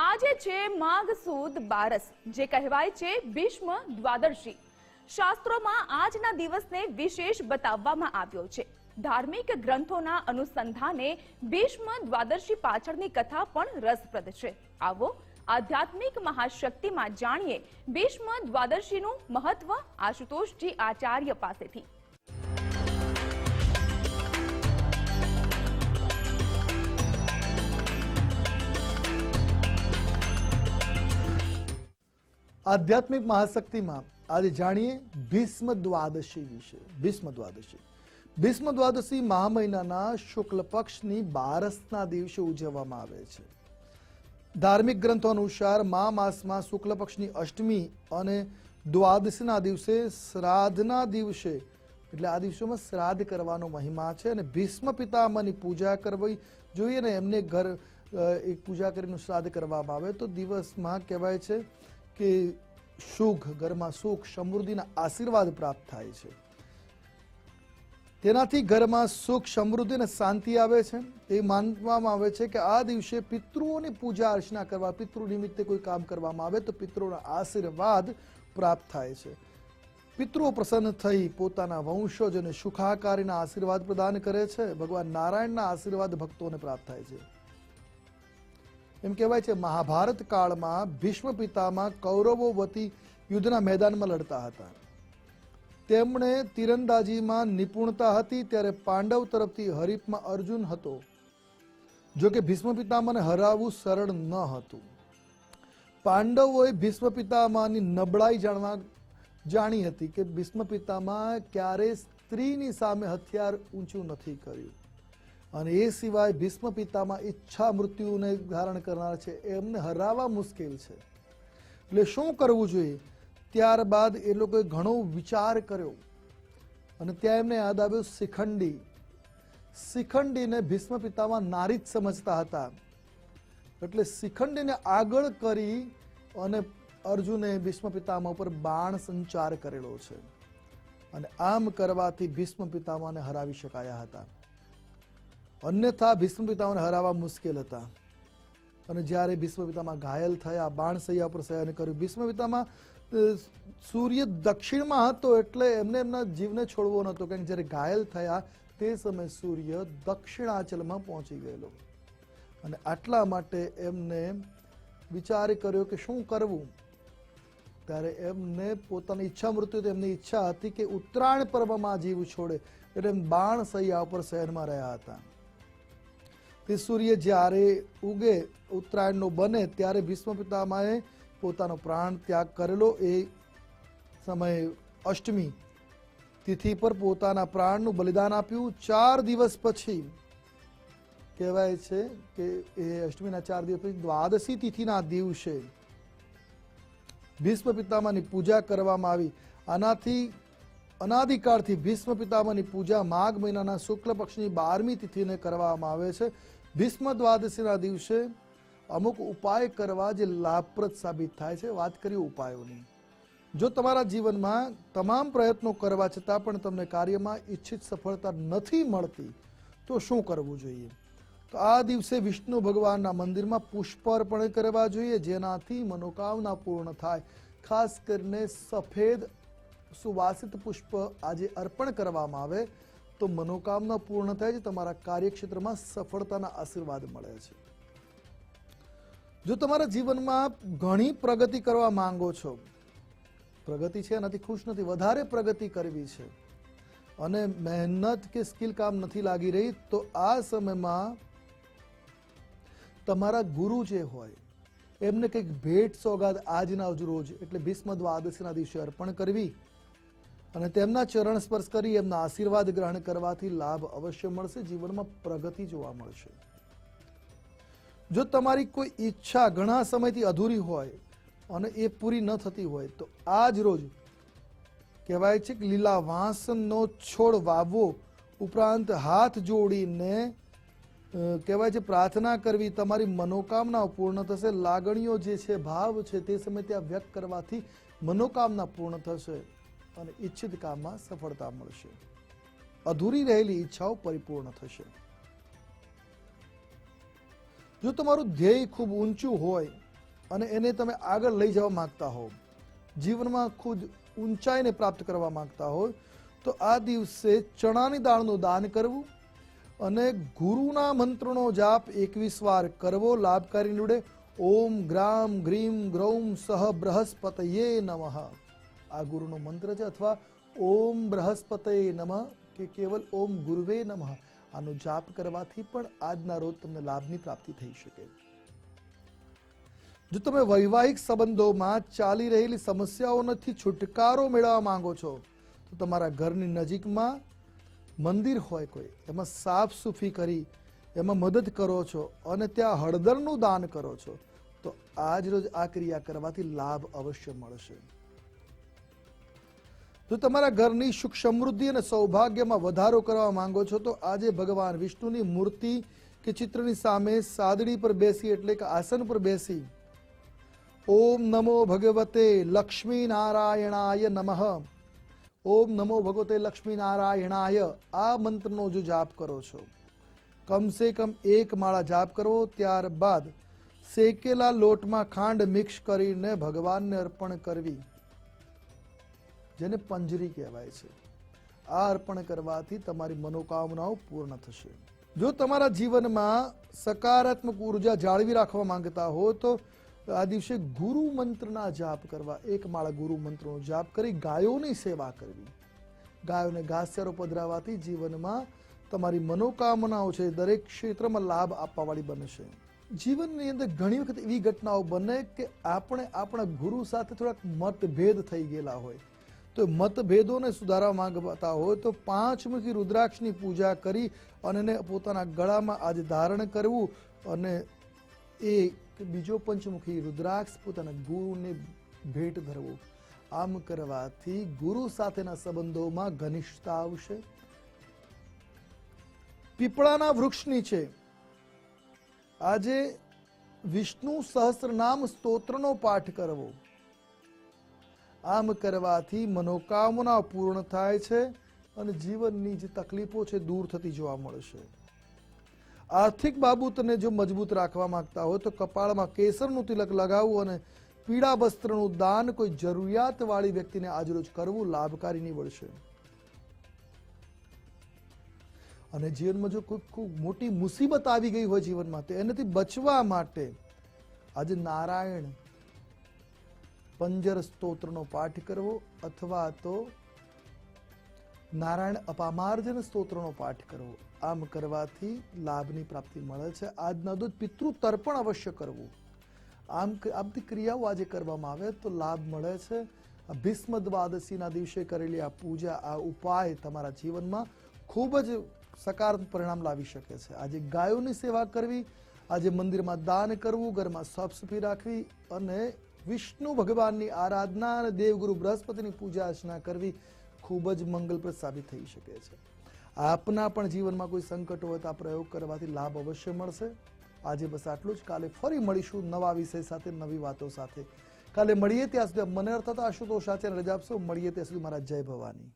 આજે છે માઘ સુદ બારસ, જે કહેવાય છે ભીષ્મ દ્વાદશી. શાસ્ત્રોમાં આજના દિવસને વિશેષ બતાવવામાં આવ્યો છે. ધાર્મિક ગ્રંથોના અનુસંધાને ભીષ્મ દ્વાદશી પાછળની કથા પણ રસપ્રદ છે. આવો આધ્યાત્મિક મહાશક્તિમાં જાણીએ ભીષ્મ દ્વાદશીનું મહત્વ આશુતોષજી આચાર્ય પાસેથી. આધ્યાત્મિક મહાશક્તિમાં આજે જાણીએ ભીષ્મ દ્વાદશી વિશે. ભીષ્મ દ્વાદશી. ભીષ્મ દ્વાદશી મહા મહિનાના શુક્લ પક્ષની બારસના દિવસે ઉજવવામાં આવે છે. ધાર્મિક ગ્રંથો અનુસાર મા માસમાં શુક્લ પક્ષની અષ્ટમી અને દ્વાદશીના દિવસે શ્રાદ્ધના દિવસે, એટલે આ દિવસોમાં શ્રાદ્ધ કરવાનો મહિમા છે અને ભીષ્મ પિતામહની પૂજા કરવી જોઈએ ને એમને ઘર એક પૂજા કરીને શ્રાદ્ધ કરવામાં આવે તો દિવસમાં કહેવાય છે કે સુખ, ઘરમાં સુખ, સમૃદ્ધિના આશીર્વાદ પ્રાપ્ત થાય છે. તેનાથી ઘરમાં સુખ, સમૃદ્ધિ અને શાંતિ આવે છે. એ માનવામાં આવે છે કે આ દિવસે પિતૃઓની પૂજા અર્ચના કરવા, પિતૃ નિમિત્તે કોઈ કામ કરવામાં આવે તો પિતૃના આશીર્વાદ પ્રાપ્ત થાય છે. પિતૃઓ પ્રસન્ન થઈ પોતાના વંશજોને સુખાકારીના આશીર્વાદ પ્રદાન કરે છે. ભગવાન નારાયણના આશીર્વાદ ભક્તોને પ્રાપ્ત થાય છે. એમ કહેવાય છે, મહાભારત કાળમાં ભીષ્મ પિતામાં કૌરવો વતી યુદ્ધના મેદાનમાં લડતા હતા. તેમણે તીરંદાજીમાં નિપુણતા હતી ત્યારે પાંડવ તરફથી હરીફમાં અર્જુન હતો. જો કે ભીષ્મ પિતામાને હરાવવું સરળ ન હતું. પાંડવોએ ભીષ્મ પિતામાની નબળાઈ જાણવા, જાણી હતી કે ભીષ્મ પિતામહ ક્યારેય સ્ત્રીની સામે હથિયાર ઊંચું નથી કર્યું. અને એ સિવાય ભીષ્મ પિતામાં ઈચ્છા મૃત્યુને ધારણ કરનાર છે. એમને હરાવવા મુશ્કેલ છે. એટલે શું કરવું જોઈએ? ત્યારબાદ એ લોકોએ ઘણો વિચાર કર્યો. અને ત્યાં એમને યાદ આવ્યું શિખંડી. શિખંડીને ભીષ્મ પિતામાં નારી જ સમજતા હતા. એટલે શિખંડીને આગળ કરી અને અર્જુને ભીષ્મ પિતામહ ઉપર બાણ સંચાર કરેલો છે. અને આમ કરવાથી ભીષ્મ પિતામાને હરાવી શકાયા હતા. અન્યથા ભીષ્મ પિતાઓને હરાવવા મુશ્કેલ હતા. અને જ્યારે ભીષ્મ પિતામાં ઘાયલ થયા, બાણસૈયા પર શયન કર્યું. ભીષ્મ પિતામાં સૂર્ય દક્ષિણમાં હતો એટલે એમને એમના જીવને છોડવો નહોતો. કારણ કે જ્યારે ઘાયલ થયા, તે સમયે સૂર્ય દક્ષિણાચલમાં પહોંચી ગયેલો. અને આટલા માટે એમને વિચાર કર્યો કે શું કરવું? ત્યારે એમને પોતાની ઈચ્છા મૃત્યુ એમની ઈચ્છા હતી કે ઉત્તરાયણ પર્વમાં જીવ છોડે. એટલે એમ બાણ સૈયા ઉપર શહેરમાં રહ્યા હતા. તે સૂર્ય જ્યારે ઉગે, ઉત્તરાયણનો બને ત્યારે ભીષ્મ પિતામાએ પોતાનો પ્રાણ ત્યાગ કરેલો. એ સમયે અષ્ટમી તિથિ પર પોતાના પ્રાણનું બલિદાન આપ્યું. ચાર દિવસ પછી કહેવાય છે કે એ અષ્ટમીના ચાર દિવસ પછી દ્વાદશી તિથિના દિવસે ભીષ્મ પિતામાની પૂજા કરવામાં આવી. આનાથી અનાદિકાળથી ભીષ્મ પિતામહની પૂજા માઘ મહિનાના શુક્લ પક્ષની બારમી તિથિને કરવામાં આવે છે. ભીષ્મ દ્વાદશીના દિવસે અમુક ઉપાય કરવા જે લાભપ્રદ સાબિત થાય છે. વાત કરીએ ઉપાયોની. જો તમારા જીવનમાં તમામ પ્રયત્નો કરવા છતાં પણ તમને કાર્યમાં ઈચ્છિત સફળતા નથી મળતી, તો શું કરવું જોઈએ? તો આ દિવસે વિષ્ણુ ભગવાનના મંદિરમાં પુષ્પ અર્પણ કરવા જોઈએ, જેનાથી મનોકામના પૂર્ણ થાય, ખાસ કરીને સફેદ સુવાસિત પુષ્પ આજે અર્પણ કરવામાં આવે તો મનોકામના પૂર્ણ થાય છે, તમારા કાર્યક્ષેત્રમાં સફળતાના આશીર્વાદ મળે છે. જો તમારા જીવનમાં ઘણી પ્રગતિ કરવા માંગો છો, પ્રગતિ છે એનાથી ખુશ નથી, વધારે પ્રગતિ કરવી છે અને મહેનત કે સ્કિલ કામ નથી લાગી રહી, તો આ સમયમાં તમારા ગુરુ જે હોય, એમને કંઈક ભેટ સોગાદ આજના જ રોજ, એટલે ભીષ્મ દ્વાદશીના દિવસે અર્પણ કરવી અને તેમના ચરણ સ્પર્શ કરી એમના આશીર્વાદ ગ્રહણ કરવાથી લાભ અવશ્ય મળશે, જીવનમાં પ્રગતિ જોવા મળશે. જો તમારી કોઈ ઈચ્છા ઘણા સમયથી અધૂરી હોય અને એ પૂરી ન થતી હોય, તો આ જ રોજ કહેવાય છે કે લીલા વાંસનો છોડ વાવવો, ઉપરાંત હાથ જોડીને કહેવાય છે પ્રાર્થના કરવી તમારી મનોકામનાઓ પૂર્ણ થશે. લાગણીઓ જે છે, ભાવ છે, તે સમય ત્યાં વ્યક્ત કરવાથી મનોકામના પૂર્ણ થશે. અને ઈચ્છિત કામમાં સફળતા મળશે. અધૂરી રહેલી ઈચ્છાઓ પરિપૂર્ણ થશે. જો તમારું ધ્યેય ખૂબ ઊંચું હોય અને એને તમે આગળ લઈ જવા માંગતા હો, જીવનમાં ખુદ ઊંચાઈને પ્રાપ્ત કરવા માંગતા હોય, તો આ દિવસે ચણાની દાળનું દાન કરવું અને ગુરુના મંત્રનો જાપ એકવીસ વાર કરવો લાભકારી નીવડે ઓમ ગ્રામ ગ્રીમ ગ્રૌમ સહ બૃહસ્પતયે નમઃ. આ ગુરુનો મંત્ર છે અથવા ઓમ બૃહસ્પતયે નમઃ કે કેવલ ઓમ ગુરુવે નમઃ, આનો જાપ કરવાથી પણ આજના રોજ તમને લાભની પ્રાપ્તિ થઈ શકે. જો તમે વૈવાહિક સંબંધોમાં ચાલી રહેલી સમસ્યાઓથી છુટકારો મેળવવા માંગો છો, તો તમારા ઘરની નજીકમાં મંદિર હોય કોઈ, એમાં સાફ સૂફી કરી, એમાં મદદ કરો છો અને ત્યાં હળદરનું દાન કરો છો, તો આજ રોજ આ ક્રિયા કરવાથી લાભ અવશ્ય મળશે. જો તમારા ઘરની સુખ સમૃદ્ધિ અને સૌભાગ્યમાં વધારો કરવા માંગો છો, તો આજે ભગવાન વિષ્ણુની મૂર્તિ કે ચિત્રની સામે સાદડી પર બેસી એટલે કે આસન પર બેસી. ઓમ નમો ભગવતે લક્ષ્મી નારાયણાય નમઃ. ઓમ નમો ભગવતે લક્ષ્મી નારાયણાય આ મંત્રનો જો જાપ કરો છો, કમસે કમ એક માળા જાપ કરો, ત્યારબાદ શેકેલા લોટમાં ખાંડ મિક્સ કરીને ભગવાનને અર્પણ કરવી. જેને પંજરી કહેવાય છે. આ અર્પણ કરવાથી તમારી મનોકામનાઓ પૂર્ણ થશે. જો તમારા જીવનમાં સકારાત્મક ઊર્જા જાળવી રાખવા માંગતા હો, તો આ દિવસે ગુરુ મંત્રના જાપ કરવા, એક માળા ગુરુ મંત્રનો જાપ કરી ગાયોની સેવા કરવી. ગાયોને ઘાસચારો પધરાવાથી જીવનમાં તમારી મનોકામનાઓ છે, દરેક ક્ષેત્રમાં લાભ આપવાવાળી બનશે જીવનની અંદર ઘણી વખત એવી ઘટનાઓ બને કે આપણે આપણા ગુરુ સાથે થોડાક મતભેદ થઈ ગયેલા હોય. તો મતભેદોને સુધારવા માંગતા હોય તો પાંચમુખી રુદ્રાક્ષની પૂજા કરી અને પોતાના ગળામાં આજે ધારણ કરવું અને એ બીજો પંચમુખી રુદ્રાક્ષ પોતાના ગુરુને ભેટ ધરવું. આમ કરવાથી ગુરુ સાથેના સંબંધોમાં ઘનિષ્ઠતા આવશે. પીપળાના વૃક્ષની છે આજે વિષ્ણુ સહસ્રનામ સ્તોત્રનો પાઠ કરવો. આમ કરવાથી મનોકામના પૂર્ણ થાય છે અને જીવનની જે તકલીફો છે દૂર થતી જોવા મળશે આર્થિક બાબતને જો મજબૂત રાખવા માંગતા હોય તો કપાળમાં કેસરનું તિલક લગાવવું અને પીળા વસ્ત્રનું દાન કોઈ જરૂરિયાતવાળી વ્યક્તિને આજરોજ કરવું લાભકારી નીવડશે. અને જીવનમાં જો કોઈ ખૂબ મોટી મુસીબત આવી ગઈ હોય જીવનમાં, તો એનાથી બચવા માટે આજે નારાયણ પંજર સ્તોત્રનો પાઠ કરવો અથવા તો નારાયણ અપામાર્જન સ્તોત્રનો પાઠ કરવો. આમ કરવાથી લાભની પ્રાપ્તિ મળે છે. આજના દૂધ પિતૃ તર્પણ અવશ્ય કરવું. આમ આ બધી ક્રિયાઓ આજે કરવામાં આવે તો લાભ મળે છે. ભીષ્મ દ્વાદશીના દિવસે કરેલી આ પૂજા, આ ઉપાય તમારા જીવનમાં ખૂબ જ સકારાત્મક પરિણામ લાવી શકે છે. આજે ગાયોની સેવા કરવી, આજે મંદિરમાં દાન કરવું, ઘરમાં સાફ સફાઈ રાખવી અને વિષ્ણુ ભગવાનની આરાધના અને દેવગુરુ બૃહસ્પતિની પૂજા અર્ચના કરવી ખૂબ જ મંગલપ્રદ સાબિત થઈ શકે છે. આપના પણ જીવનમાં કોઈ સંકટ હોય તો આ પ્રયોગ કરવાથી લાભ અવશ્ય મળશે. આજે બસ આટલું જ. કાલે ફરી મળીશું નવા વિષય સાથે, નવી વાતો સાથે. કાલે મળીએ ત્યાં સુધી. મને અર્થ હતો આશુતોષ આચાર્ય રજા આપશો. મળીએ ત્યાં સુધી. મારા જય ભવાની.